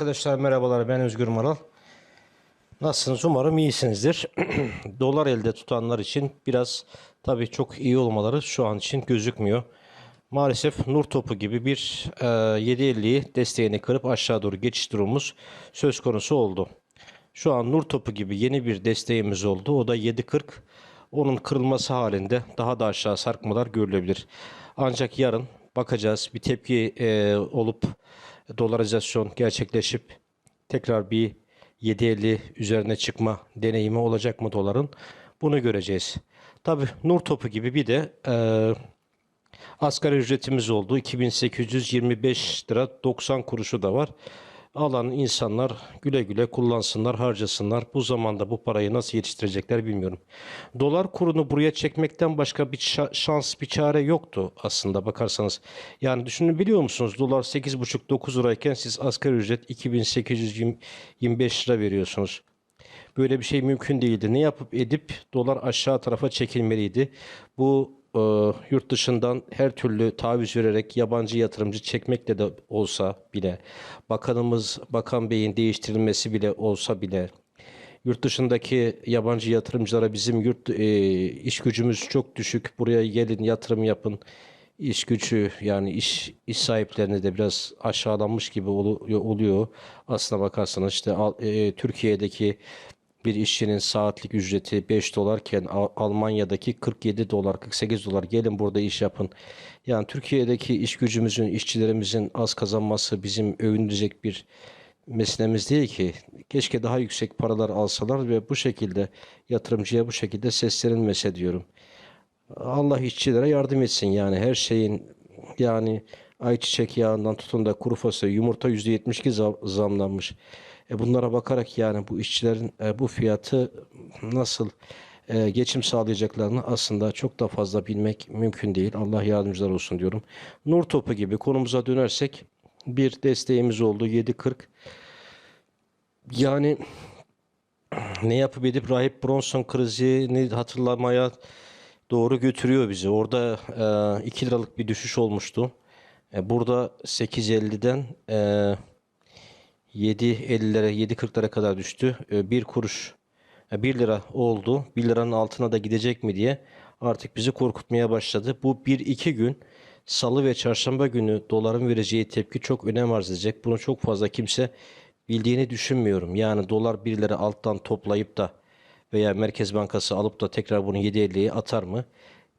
Arkadaşlar merhabalar ben Özgür Maral. Nasılsınız? Umarım iyisinizdir. Dolar elde tutanlar için biraz tabii çok iyi olmaları şu an için gözükmüyor. Maalesef nur topu gibi bir e, 7.50'yi desteğini kırıp aşağı doğru geçiş durumumuz söz konusu oldu. Şu an nur topu gibi yeni bir desteğimiz oldu. O da 7.40. Onun kırılması halinde daha da aşağı sarkmalar görülebilir. Ancak yarın bakacağız bir tepki e, olup dolarizasyon gerçekleşip tekrar bir 7.50 üzerine çıkma deneyimi olacak mı doların? Bunu göreceğiz. Tabi nur topu gibi bir de e, asgari ücretimiz oldu. 2825 lira 90 kuruşu da var. Alan insanlar güle güle kullansınlar, harcasınlar. Bu zamanda bu parayı nasıl yetiştirecekler bilmiyorum. Dolar kurunu buraya çekmekten başka bir şa- şans, bir çare yoktu aslında bakarsanız. Yani düşünün biliyor musunuz? Dolar 8,5-9 lirayken siz asgari ücret 2825 lira veriyorsunuz. Böyle bir şey mümkün değildi. Ne yapıp edip dolar aşağı tarafa çekilmeliydi. Bu e, yurt dışından her türlü taviz vererek yabancı yatırımcı çekmekle de olsa bile, bakanımız, bakan beyin değiştirilmesi bile olsa bile, yurt dışındaki yabancı yatırımcılara bizim yurt e, iş gücümüz çok düşük. Buraya gelin yatırım yapın. İş gücü yani iş iş sahiplerine de biraz aşağılanmış gibi olu- oluyor. Aslına bakarsanız işte e, Türkiye'deki bir işçinin saatlik ücreti 5 dolarken Al- Almanya'daki 47 dolar, 48 dolar. Gelin burada iş yapın. Yani Türkiye'deki iş gücümüzün, işçilerimizin az kazanması bizim övünülecek bir meselemiz değil ki. Keşke daha yüksek paralar alsalar ve bu şekilde yatırımcıya bu şekilde seslenilmese diyorum. Allah işçilere yardım etsin yani her şeyin yani ayçiçek yağından tutun da kuru fasulye yumurta %72 zam- zamlanmış. E bunlara bakarak yani bu işçilerin e, bu fiyatı nasıl e, geçim sağlayacaklarını aslında çok da fazla bilmek mümkün değil. Allah yardımcılar olsun diyorum. Nur topu gibi konumuza dönersek bir desteğimiz oldu 7.40. Yani ne yapıp edip Rahip Bronson krizini hatırlamaya doğru götürüyor bizi. Orada e, 2 liralık bir düşüş olmuştu. E, burada 8.50'den e, 7.50'lere 7.40'lara kadar düştü. E, 1 kuruş e, 1 lira oldu. 1 liranın altına da gidecek mi diye artık bizi korkutmaya başladı. Bu 1-2 gün Salı ve Çarşamba günü doların vereceği tepki çok önem arz edecek. Bunu çok fazla kimse bildiğini düşünmüyorum. Yani dolar 1 lira alttan toplayıp da veya Merkez Bankası alıp da tekrar bunu 7.50'ye atar mı?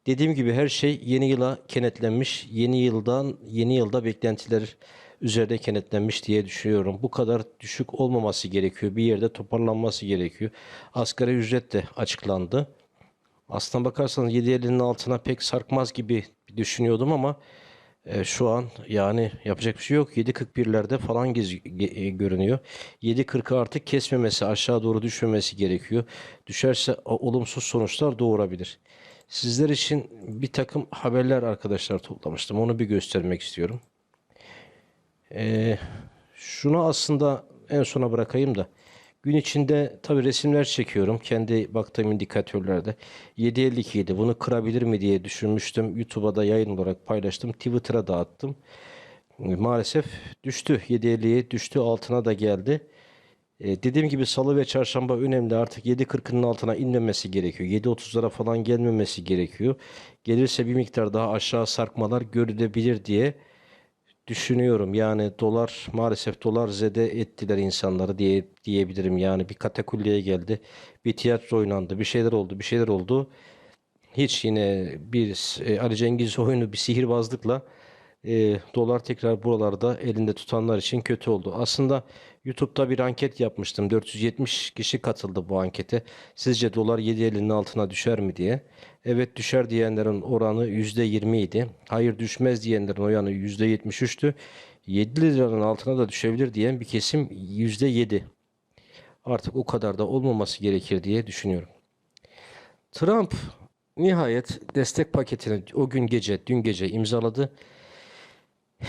Dediğim gibi her şey yeni yıla kenetlenmiş. Yeni yıldan yeni yılda beklentiler üzerinde kenetlenmiş diye düşünüyorum. Bu kadar düşük olmaması gerekiyor. Bir yerde toparlanması gerekiyor. Asgari ücret de açıklandı. Aslına bakarsanız 7.50'nin altına pek sarkmaz gibi düşünüyordum ama e, şu an yani yapacak bir şey yok. 7.41'lerde falan gez, ge- e, görünüyor. 7.40'ı artık kesmemesi, aşağı doğru düşmemesi gerekiyor. Düşerse olumsuz sonuçlar doğurabilir. Sizler için bir takım haberler arkadaşlar toplamıştım. Onu bir göstermek istiyorum. Ee, şunu aslında en sona bırakayım da. Gün içinde tabii resimler çekiyorum. Kendi baktığım indikatörlerde. 7.52 idi. Bunu kırabilir mi diye düşünmüştüm. YouTube'a da yayın olarak paylaştım. Twitter'a da attım. Maalesef düştü. 7.50'ye düştü. Altına da geldi. E, dediğim gibi salı ve çarşamba önemli. Artık 7.40'ın altına inmemesi gerekiyor. 7.30'lara falan gelmemesi gerekiyor. Gelirse bir miktar daha aşağı sarkmalar görülebilir diye düşünüyorum. Yani dolar maalesef dolar zede ettiler insanları diye diyebilirim. Yani bir katakulliye geldi. Bir tiyatro oynandı. Bir şeyler oldu. Bir şeyler oldu. Hiç yine bir e, Ali Cengiz oyunu bir sihirbazlıkla e, dolar tekrar buralarda elinde tutanlar için kötü oldu. Aslında YouTube'da bir anket yapmıştım. 470 kişi katıldı bu ankete. Sizce dolar 7.50'nin altına düşer mi diye. Evet düşer diyenlerin oranı %20 idi. Hayır düşmez diyenlerin oranı %73'tü. 7 liranın altına da düşebilir diyen bir kesim %7. Artık o kadar da olmaması gerekir diye düşünüyorum. Trump nihayet destek paketini o gün gece, dün gece imzaladı.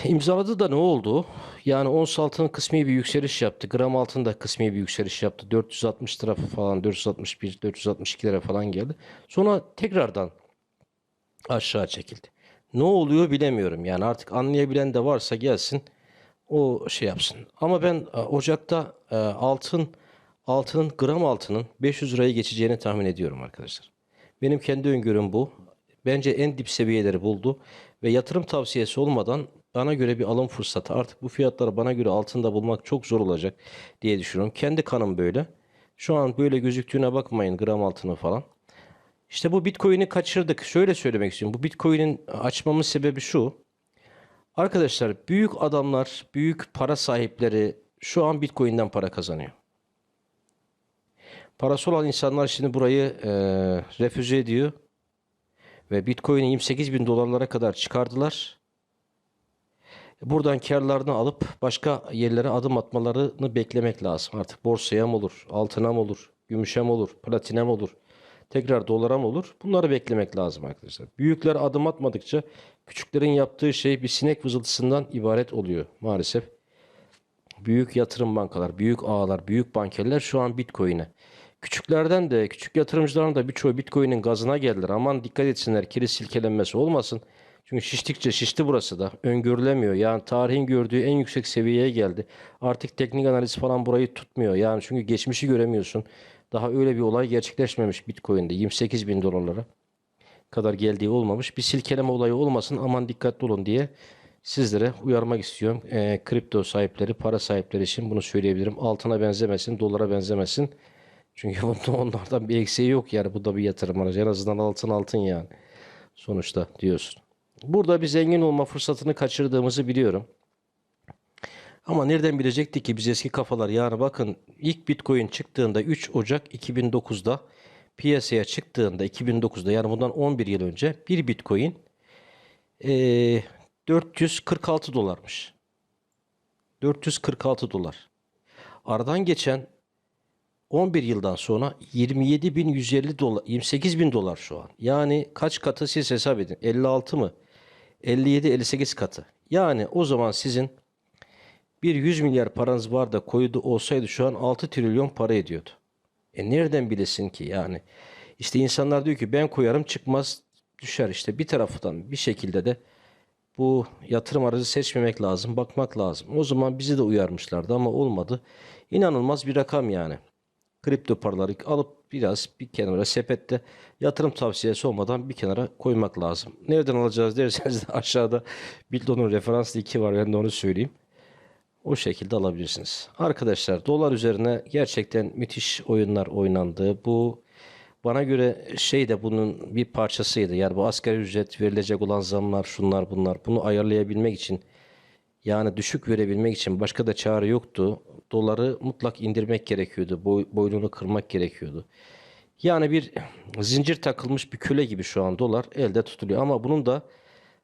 İmzaladı da ne oldu? Yani ons altının kısmi bir yükseliş yaptı. Gram altın da kısmi bir yükseliş yaptı. 460 lira falan, 461, 462 lira falan geldi. Sonra tekrardan aşağı çekildi. Ne oluyor bilemiyorum. Yani artık anlayabilen de varsa gelsin o şey yapsın. Ama ben e, Ocak'ta e, altın altının gram altının 500 liraya geçeceğini tahmin ediyorum arkadaşlar. Benim kendi öngörüm bu. Bence en dip seviyeleri buldu ve yatırım tavsiyesi olmadan bana göre bir alım fırsatı. Artık bu fiyatları bana göre altında bulmak çok zor olacak diye düşünüyorum. Kendi kanım böyle. Şu an böyle gözüktüğüne bakmayın gram altını falan. İşte bu Bitcoin'i kaçırdık. Şöyle söylemek istiyorum. Bu Bitcoin'in açmamın sebebi şu. Arkadaşlar büyük adamlar, büyük para sahipleri şu an Bitcoin'den para kazanıyor. Parası olan insanlar şimdi burayı e, refüze ediyor. Ve Bitcoin'i 28 bin dolarlara kadar çıkardılar. Buradan karlarını alıp başka yerlere adım atmalarını beklemek lazım. Artık borsaya mı olur, altına mı olur, gümüşe mi olur, platine mi olur, tekrar dolara mı olur? Bunları beklemek lazım arkadaşlar. Büyükler adım atmadıkça küçüklerin yaptığı şey bir sinek vızıltısından ibaret oluyor maalesef. Büyük yatırım bankalar, büyük ağlar, büyük bankerler şu an Bitcoin'e. Küçüklerden de, küçük yatırımcıların da birçoğu Bitcoin'in gazına geldiler. Aman dikkat etsinler, kiriz silkelenmesi olmasın. Çünkü şiştikçe şişti burası da. Öngörülemiyor. Yani tarihin gördüğü en yüksek seviyeye geldi. Artık teknik analiz falan burayı tutmuyor. Yani çünkü geçmişi göremiyorsun. Daha öyle bir olay gerçekleşmemiş Bitcoin'de. 28 bin dolarlara kadar geldiği olmamış. Bir silkeleme olayı olmasın aman dikkatli olun diye sizlere uyarmak istiyorum. Ee, kripto sahipleri, para sahipleri için bunu söyleyebilirim. Altına benzemesin, dolara benzemesin. Çünkü bunda onlardan bir eksiği yok yani. Bu da bir yatırım aracı. En azından altın altın yani. Sonuçta diyorsun. Burada bir zengin olma fırsatını kaçırdığımızı biliyorum. Ama nereden bilecektik ki biz eski kafalar yani bakın ilk Bitcoin çıktığında 3 Ocak 2009'da piyasaya çıktığında 2009'da yani bundan 11 yıl önce bir Bitcoin eee 446 dolarmış. 446 dolar. Aradan geçen 11 yıldan sonra 27.150 dolar, 28.000 dolar şu an. Yani kaç katı siz hesap edin. 56 mı? 57, 58 katı. Yani o zaman sizin bir 100 milyar paranız var da koydu olsaydı şu an 6 trilyon para ediyordu. E nereden bilesin ki yani? İşte insanlar diyor ki ben koyarım çıkmaz düşer işte bir taraftan bir şekilde de bu yatırım aracı seçmemek lazım, bakmak lazım. O zaman bizi de uyarmışlardı ama olmadı. İnanılmaz bir rakam yani. Kripto paraları alıp biraz bir kenara sepette yatırım tavsiyesi olmadan bir kenara koymak lazım. Nereden alacağız derseniz de aşağıda Bildon'un referans linki var ben de onu söyleyeyim. O şekilde alabilirsiniz. Arkadaşlar dolar üzerine gerçekten müthiş oyunlar oynandı. Bu bana göre şey de bunun bir parçasıydı. Yani bu asgari ücret verilecek olan zamlar şunlar bunlar. Bunu ayarlayabilmek için yani düşük verebilmek için başka da çare yoktu. Doları mutlak indirmek gerekiyordu. Boy, boynunu kırmak gerekiyordu. Yani bir zincir takılmış bir köle gibi şu an dolar elde tutuluyor. Ama bunun da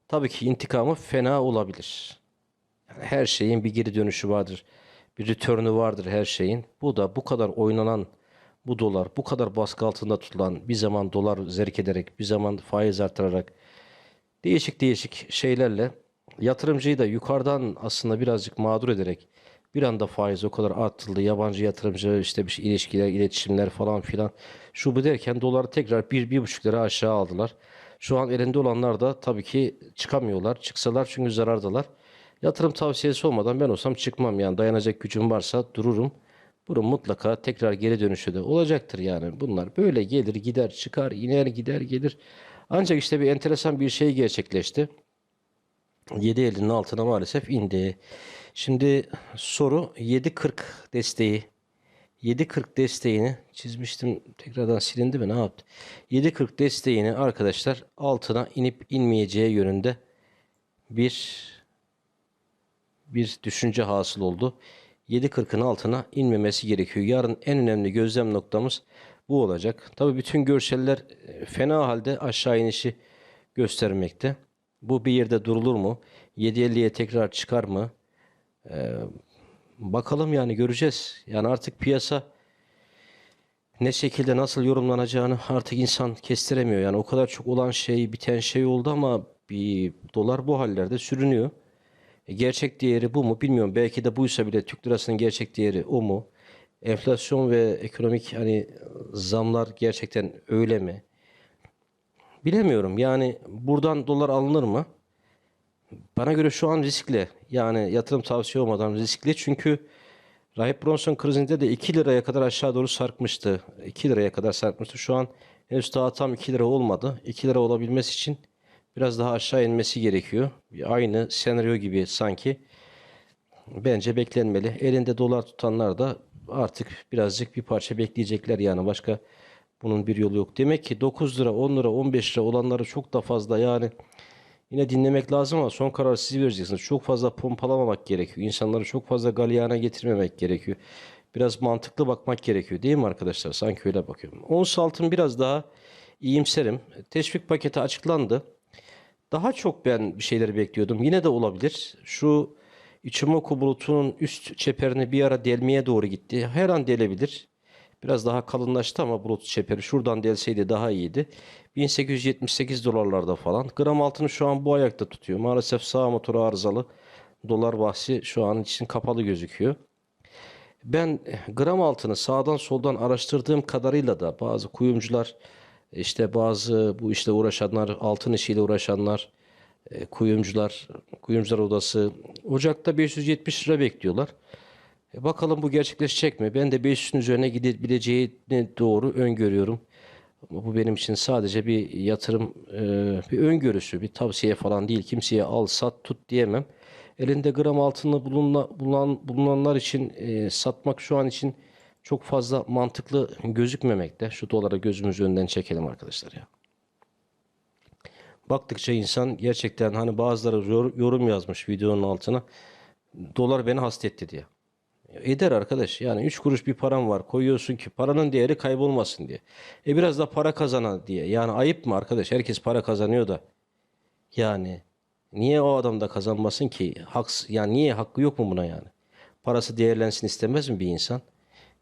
tabii ki intikamı fena olabilir. Yani her şeyin bir geri dönüşü vardır. Bir return'ü vardır her şeyin. Bu da bu kadar oynanan bu dolar, bu kadar baskı altında tutulan bir zaman dolar zerk ederek, bir zaman faiz artırarak değişik değişik şeylerle yatırımcıyı da yukarıdan aslında birazcık mağdur ederek bir anda faiz o kadar arttırıldı. Yabancı yatırımcı işte bir şey, ilişkiler, iletişimler falan filan. Şu bu derken doları tekrar bir, bir buçuk lira aşağı aldılar. Şu an elinde olanlar da tabii ki çıkamıyorlar. Çıksalar çünkü zarardalar. Yatırım tavsiyesi olmadan ben olsam çıkmam yani dayanacak gücüm varsa dururum. Bunun mutlaka tekrar geri dönüşü de olacaktır yani. Bunlar böyle gelir gider çıkar iner gider gelir. Ancak işte bir enteresan bir şey gerçekleşti. 7.50'nin altına maalesef indi. Şimdi soru 7.40 desteği. 7.40 desteğini çizmiştim. Tekrardan silindi mi ne yaptı? 7.40 desteğini arkadaşlar altına inip inmeyeceği yönünde bir bir düşünce hasıl oldu. 7.40'ın altına inmemesi gerekiyor. Yarın en önemli gözlem noktamız bu olacak. Tabii bütün görseller e, fena halde aşağı inişi göstermekte. Bu bir yerde durulur mu? 7.50'ye tekrar çıkar mı? Ee, bakalım yani göreceğiz. Yani artık piyasa ne şekilde nasıl yorumlanacağını artık insan kestiremiyor. Yani o kadar çok olan şey, biten şey oldu ama bir dolar bu hallerde sürünüyor. E, Gerçek değeri bu mu bilmiyorum. Belki de buysa bile Türk lirasının gerçek değeri o mu? Enflasyon ve ekonomik hani zamlar gerçekten öyle mi? Bilemiyorum. Yani buradan dolar alınır mı? Bana göre şu an riskli. Yani yatırım tavsiye olmadan riskli. Çünkü Rahip Bronson krizinde de 2 liraya kadar aşağı doğru sarkmıştı. 2 liraya kadar sarkmıştı. Şu an henüz daha tam 2 lira olmadı. 2 lira olabilmesi için biraz daha aşağı inmesi gerekiyor. Aynı senaryo gibi sanki. Bence beklenmeli. Elinde dolar tutanlar da artık birazcık bir parça bekleyecekler yani başka bunun bir yolu yok. Demek ki 9 lira, 10 lira, 15 lira olanları çok da fazla yani yine dinlemek lazım ama son kararı siz vereceksiniz. Çok fazla pompalamamak gerekiyor. İnsanları çok fazla galyana getirmemek gerekiyor. Biraz mantıklı bakmak gerekiyor değil mi arkadaşlar? Sanki öyle bakıyorum. Ons altın biraz daha iyimserim. Teşvik paketi açıklandı. Daha çok ben bir şeyleri bekliyordum. Yine de olabilir. Şu Ichimoku bulutunun üst çeperini bir ara delmeye doğru gitti. Her an delebilir. Biraz daha kalınlaştı ama bulut çeperi şuradan delseydi daha iyiydi. 1878 dolarlarda falan. Gram altını şu an bu ayakta tutuyor. Maalesef sağ motoru arızalı. Dolar bahsi şu an için kapalı gözüküyor. Ben gram altını sağdan soldan araştırdığım kadarıyla da bazı kuyumcular işte bazı bu işle uğraşanlar, altın işiyle uğraşanlar, e, kuyumcular, kuyumcular odası Ocak'ta 570 lira bekliyorlar. E, bakalım bu gerçekleşecek mi? Ben de 500'ün üzerine gidebileceğini doğru öngörüyorum. Ama bu benim için sadece bir yatırım, e, bir öngörüsü, bir tavsiye falan değil. Kimseye al, sat, tut diyemem. Elinde gram bulunla, bulunan, bulunanlar için e, satmak şu an için çok fazla mantıklı gözükmemekte. Şu dolara gözümüzü önden çekelim arkadaşlar ya. Baktıkça insan gerçekten hani bazıları yor- yorum yazmış videonun altına. Dolar beni hastetti diye. Eder arkadaş. Yani 3 kuruş bir param var. Koyuyorsun ki paranın değeri kaybolmasın diye. E biraz da para kazana diye. Yani ayıp mı arkadaş? Herkes para kazanıyor da. Yani niye o adam da kazanmasın ki? Haks yani niye hakkı yok mu buna yani? Parası değerlensin istemez mi bir insan?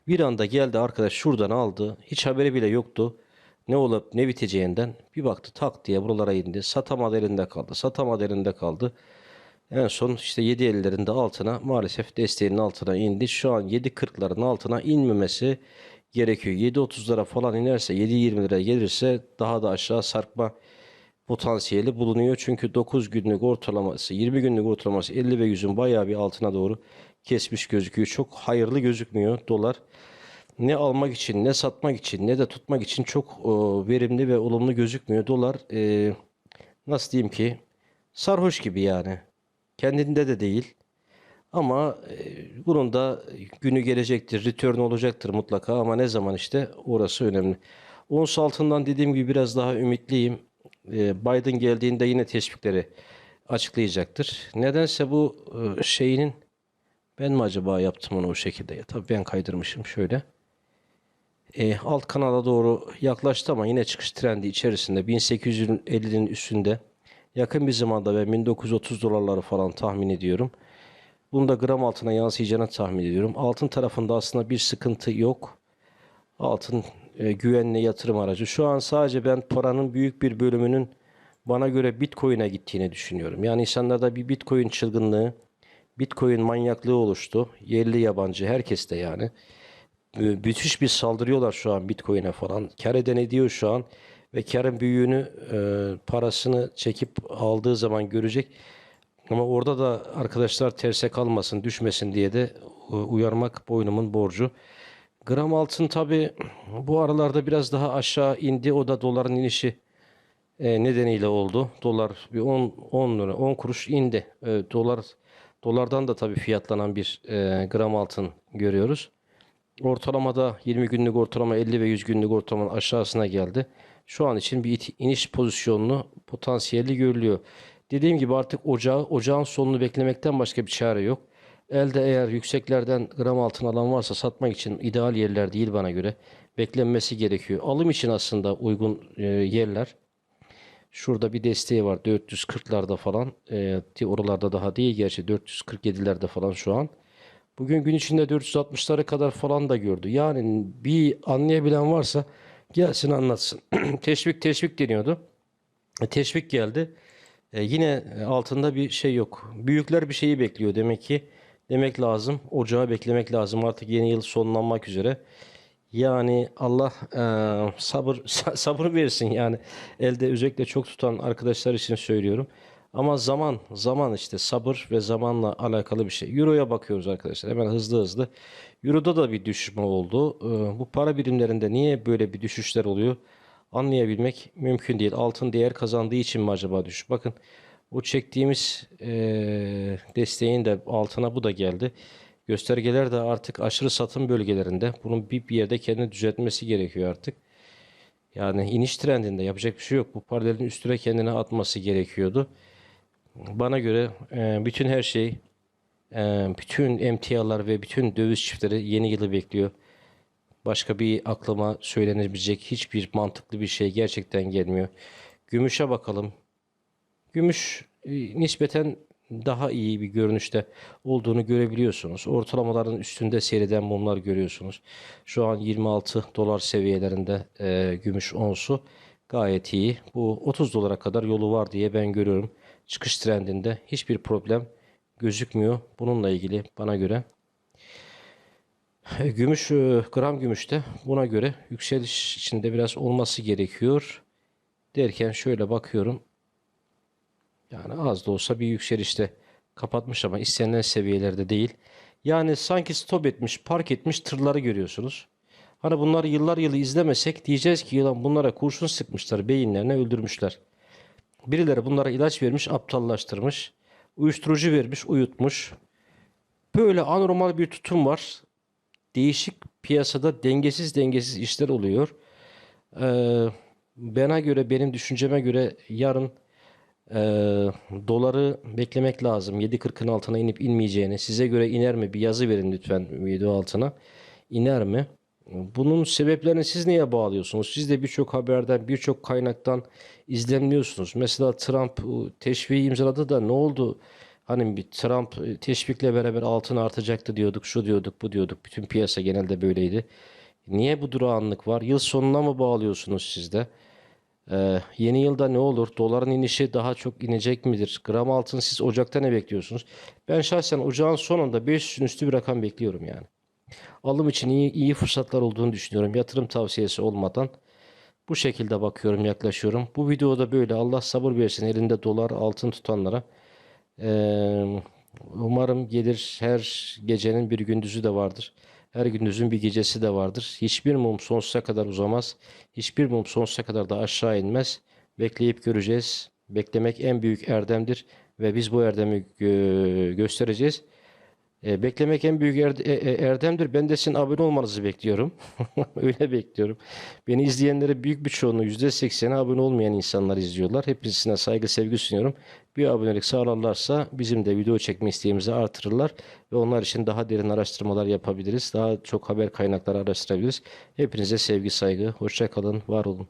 Bir anda geldi arkadaş şuradan aldı. Hiç haberi bile yoktu. Ne olup ne biteceğinden bir baktı tak diye buralara indi. Satamadı elinde kaldı. Satamadı elinde kaldı. En son işte 7.50'lerin de altına maalesef desteğinin altına indi. Şu an 7.40'ların altına inmemesi gerekiyor. 7.30'lara falan inerse 7.20 lira gelirse daha da aşağı sarkma potansiyeli bulunuyor. Çünkü 9 günlük ortalaması 20 günlük ortalaması 50 ve 100'ün bayağı bir altına doğru kesmiş gözüküyor. Çok hayırlı gözükmüyor dolar. Ne almak için ne satmak için ne de tutmak için çok e, verimli ve olumlu gözükmüyor. Dolar e, nasıl diyeyim ki sarhoş gibi yani. Kendinde de değil. Ama e, bunun da günü gelecektir, return olacaktır mutlaka ama ne zaman işte orası önemli. Ons altından dediğim gibi biraz daha ümitliyim. E, Biden geldiğinde yine teşvikleri açıklayacaktır. Nedense bu e, şeyinin ben mi acaba yaptım onu o şekilde? Ya, tabii ben kaydırmışım şöyle. E, alt kanala doğru yaklaştı ama yine çıkış trendi içerisinde 1850'nin üstünde. Yakın bir zamanda ben 1930 dolarları falan tahmin ediyorum. Bunu da gram altına yansıyacağını tahmin ediyorum. Altın tarafında aslında bir sıkıntı yok. Altın e, güvenli yatırım aracı. Şu an sadece ben paranın büyük bir bölümünün bana göre Bitcoin'e gittiğini düşünüyorum. Yani insanlarda bir Bitcoin çılgınlığı, Bitcoin manyaklığı oluştu. Yerli yabancı herkes de yani. E, Müthiş bir saldırıyorlar şu an Bitcoin'e falan. Kar eden ediyor şu an ve karın büyüğünü e, parasını çekip aldığı zaman görecek. Ama orada da arkadaşlar terse kalmasın, düşmesin diye de e, uyarmak boynumun borcu. Gram altın tabi bu aralarda biraz daha aşağı indi. O da doların inişi e, nedeniyle oldu. Dolar bir 10 10 lira 10 kuruş indi. E, dolar dolardan da tabi fiyatlanan bir e, gram altın görüyoruz. Ortalamada 20 günlük ortalama 50 ve 100 günlük ortalamanın aşağısına geldi. Şu an için bir iniş pozisyonunu potansiyeli görülüyor. Dediğim gibi artık ocağı, ocağın sonunu beklemekten başka bir çare yok. Elde eğer yükseklerden gram altın alan varsa satmak için ideal yerler değil bana göre. Beklenmesi gerekiyor. Alım için aslında uygun e, yerler. Şurada bir desteği var 440'larda falan. E, oralarda daha değil gerçi 447'lerde falan şu an. Bugün gün içinde 460'lara kadar falan da gördü. Yani bir anlayabilen varsa gelsin anlatsın. teşvik teşvik deniyordu. E, Teşvik geldi. E, yine altında bir şey yok. Büyükler bir şeyi bekliyor demek ki. Demek lazım. Ocağı beklemek lazım. Artık yeni yıl sonlanmak üzere. Yani Allah e, sabır sabır versin yani. Elde özellikle çok tutan arkadaşlar için söylüyorum. Ama zaman, zaman işte sabır ve zamanla alakalı bir şey. Euro'ya bakıyoruz arkadaşlar. Hemen hızlı hızlı. Euro'da da bir düşme oldu. E, bu para birimlerinde niye böyle bir düşüşler oluyor? Anlayabilmek mümkün değil. Altın değer kazandığı için mi acaba düşüş? Bakın o çektiğimiz e, desteğin de altına bu da geldi. Göstergeler de artık aşırı satım bölgelerinde. Bunun bir, bir yerde kendini düzeltmesi gerekiyor artık. Yani iniş trendinde yapacak bir şey yok. Bu paralelin üstüne kendini atması gerekiyordu. Bana göre e, bütün her şey, e, bütün emtialar ve bütün döviz çiftleri yeni yılı bekliyor. Başka bir aklıma söylenebilecek hiçbir mantıklı bir şey gerçekten gelmiyor. Gümüşe bakalım. Gümüş e, nispeten daha iyi bir görünüşte olduğunu görebiliyorsunuz. Ortalamaların üstünde seyreden mumlar görüyorsunuz. Şu an 26 dolar seviyelerinde e, gümüş onsu gayet iyi. Bu 30 dolara kadar yolu var diye ben görüyorum. Çıkış trendinde hiçbir problem gözükmüyor. Bununla ilgili bana göre. E, Gümüş, e, gram gümüşte buna göre yükseliş içinde biraz olması gerekiyor. Derken şöyle bakıyorum. Yani az da olsa bir yükselişte kapatmış ama istenilen seviyelerde değil. Yani sanki stop etmiş, park etmiş tırları görüyorsunuz. Hani bunları yıllar yılı izlemesek diyeceğiz ki yılan bunlara kurşun sıkmışlar, beyinlerine öldürmüşler. Birileri bunlara ilaç vermiş, aptallaştırmış. Uyuşturucu vermiş, uyutmuş. Böyle anormal bir tutum var. Değişik piyasada dengesiz dengesiz işler oluyor. Ee, bana göre, benim düşünceme göre yarın ee, doları beklemek lazım. 7.40'ın altına inip inmeyeceğini. Size göre iner mi? Bir yazı verin lütfen video altına. İner mi? Bunun sebeplerini siz neye bağlıyorsunuz? Siz de birçok haberden, birçok kaynaktan izlenmiyorsunuz. Mesela Trump teşviği imzaladı da ne oldu? Hani bir Trump ıı, teşvikle beraber altın artacaktı diyorduk, şu diyorduk, bu diyorduk. Bütün piyasa genelde böyleydi. Niye bu durağanlık var? Yıl sonuna mı bağlıyorsunuz siz de? Ee, yeni yılda ne olur? Doların inişi daha çok inecek midir? Gram altın siz Ocak'ta ne bekliyorsunuz? Ben şahsen Ocağın sonunda 500'ün üstü bir rakam bekliyorum yani. Alım için iyi, iyi fırsatlar olduğunu düşünüyorum. Yatırım tavsiyesi olmadan bu şekilde bakıyorum, yaklaşıyorum. Bu videoda böyle. Allah sabır versin elinde dolar, altın tutanlara. Ee, umarım gelir her gecenin bir gündüzü de vardır. Her gündüzün bir gecesi de vardır. Hiçbir mum sonsuza kadar uzamaz. Hiçbir mum sonsuza kadar da aşağı inmez. Bekleyip göreceğiz. Beklemek en büyük erdemdir ve biz bu erdemi gö- göstereceğiz. E, beklemek en büyük erde- e- erdemdir. Ben de sizin abone olmanızı bekliyorum. Öyle bekliyorum. Beni izleyenlere büyük bir çoğunluğu %80'e abone olmayan insanlar izliyorlar. Hepsine saygı sevgi sunuyorum. Bir abonelik sağlarlarsa bizim de video çekme isteğimizi artırırlar ve onlar için daha derin araştırmalar yapabiliriz. Daha çok haber kaynakları araştırabiliriz. Hepinize sevgi saygı. Hoşça kalın, var olun.